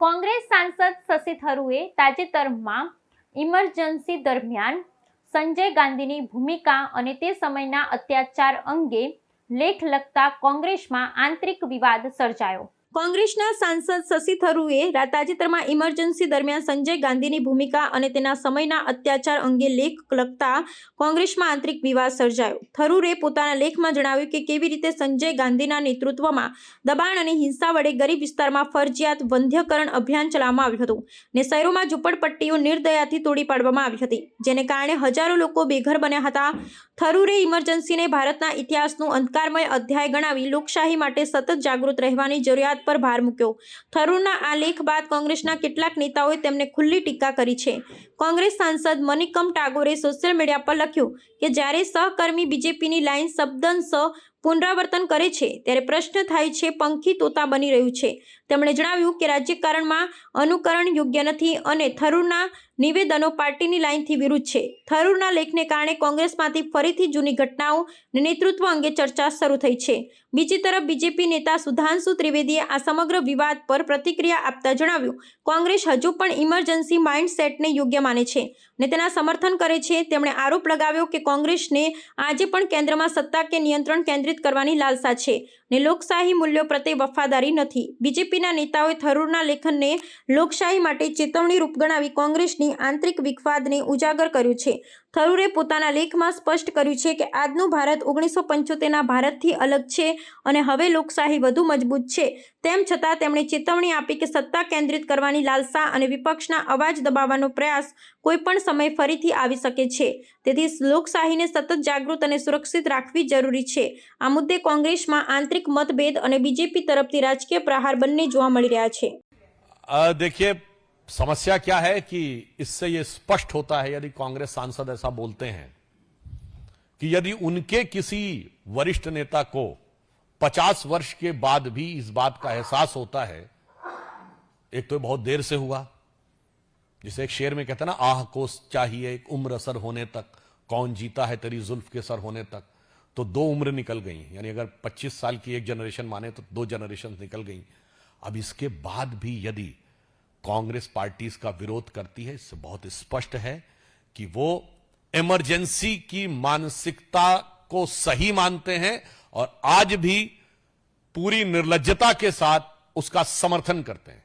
કોંગ્રેસ સાંસદ શશી થરૂરે તાજેતરમાં ઇમરજન્સી દરમિયાન સંજય ગાંધીની ભૂમિકા અને તે સમયના અત્યાચાર અંગે લેખ લખતા કોંગ્રેસમાં આંતરિક વિવાદ સર્જાયો. કોંગ્રેસના સાંસદ શશી થરૂરે તાજેતરમાં ઇમરજન્સી દરમિયાન સંજય ગાંધીની ભૂમિકા અને તેના સમયના અત્યાચાર અંગે લેખ લખતા કોંગ્રેસમાં આંતરિક વિવાદ સર્જાયો. થરૂરે પોતાના લેખમાં જણાવ્યું કે કેવી રીતે સંજય ગાંધીના નેતૃત્વમાં દબાણ અને હિંસા વડે ગરીબ વિસ્તારમાં ફરજિયાત વંધ્યકરણ અભિયાન ચલાવવામાં આવ્યું હતું ને શહેરોમાં ઝૂંપડપટ્ટીઓ નિર્દયાથી તોડી પાડવામાં આવી હતી, જેને કારણે હજારો લોકો બેઘર બન્યા હતા. થરૂરે ઇમરજન્સીને ભારતના ઇતિહાસનું અંધકારમય અધ્યાય ગણાવી લોકશાહી માટે સતત જાગૃત રહેવાની જરૂરિયાત પર ભાર મૂક્યો. થરૂરના આ લેખ બાદ કોંગ્રેસના કેટલાક નેતાઓએ તેમને ખુલ્લી ટીકા કરી છે. કોંગ્રેસ સાંસદ મનિકમ ટાગોરે સોશિયલ મીડિયા પર લખ્યું કે જ્યારે સહકર્મી બીજેપીની લાઈન શબ્દંશ પુનરાવર્તન કરે છે, ત્યારે પ્રશ્ન થાય છે, પંખી તોતા બની રહ્યું છે. તેમણે જણાવ્યું કે રાજ્યકારણમાં અનુકરણ યોગ્ય નથી અને થરૂરના નિવેદનો પાર્ટીની લાઇનથી વિરુદ્ધ છે. થરૂરના લેખને કારણે કોંગ્રેસમાંથી ફરીથી જૂની ઘટનાઓ અને નેતૃત્વ અંગે ચર્ચા શરૂ થઈ છે. બીજી તરફ બીજેપી નેતા સુધાંશુ ત્રિવેદીએ આ સમગ્ર વિવાદ પર પ્રતિક્રિયા આપતા જણાવ્યું, કોંગ્રેસ હજુ પણ ઇમરજન્સી માઇન્ડસેટને યોગ્ય માને છે ને તેના સમર્થન કરે છે. તેમણે આરોપ લગાવ્યો કે કોંગ્રેસને આજે પણ કેન્દ્રમાં સત્તા કે નિયંત્રણ કેન્દ્રિત કરવાની લાલસા છે. ને લોકશાહી મૂલ્યો પ્રત્યે વફાદારી નથી. બીજેપીના નેતાઓએ થરૂરના લેખનને લોકશાહી માટે ચેતવણી રૂપ ગણાવી કોંગ્રેસની આંતરિક વિખવાદને ઉજાગર કર્યું છે. થરૂરે પોતાના લેખમાં સ્પષ્ટ કર્યું છે કે, આજનું ભારત ઓગણીસો પંચોતેરના ભારતથી અલગ છે અને હવે લોકશાહી વધુ મજબૂત છે. તેમ છતાં તેમણે ચેતવણી આપી કે સત્તા કેન્દ્રિત કરવાની લાલસા અને વિપક્ષના અવાજ દબાવવાનો પ્રયાસ કોઈપણ સમય ફરીથી આવી શકે છે. તેથી લોકશાહીને સતત જાગૃત અને સુરક્ષિત રાખવી જરૂરી છે. આ મુદ્દે કોંગ્રેસમાં આંતરિક મતભેદ અને બીજેપી તરફથી રાજકીય પ્રહાર બંને જોવા મળી રહ્યા છે अ, देखिए समस्या क्या है कि इससे ये स्पष्ट होता है यदि कांग्रेस सांसद ऐसा बोलते हैं कि यदि उनके किसी वरिष्ठ नेता को 50 वर्ष के बाद भी इस बात का एहसास होता है एक तो बहुत देर से हुआ जिसे एक शेर में कहते हैं ना आह को चाहिए एक उम्र असर होने तक कौन जीता है तेरी जुल्फ के सर होने तक तो दो उम्र निकल गई। यानी अगर 25 साल की एक जनरेशन माने तो दो जनरेशन निकल गई। अब इसके बाद भी यदि कांग्रेस पार्टी इसका विरोध करती है, इससे बहुत स्पष्ट है कि वो इमरजेंसी की मानसिकता को सही मानते हैं और आज भी पूरी निर्लजता के साथ उसका समर्थन करते हैं।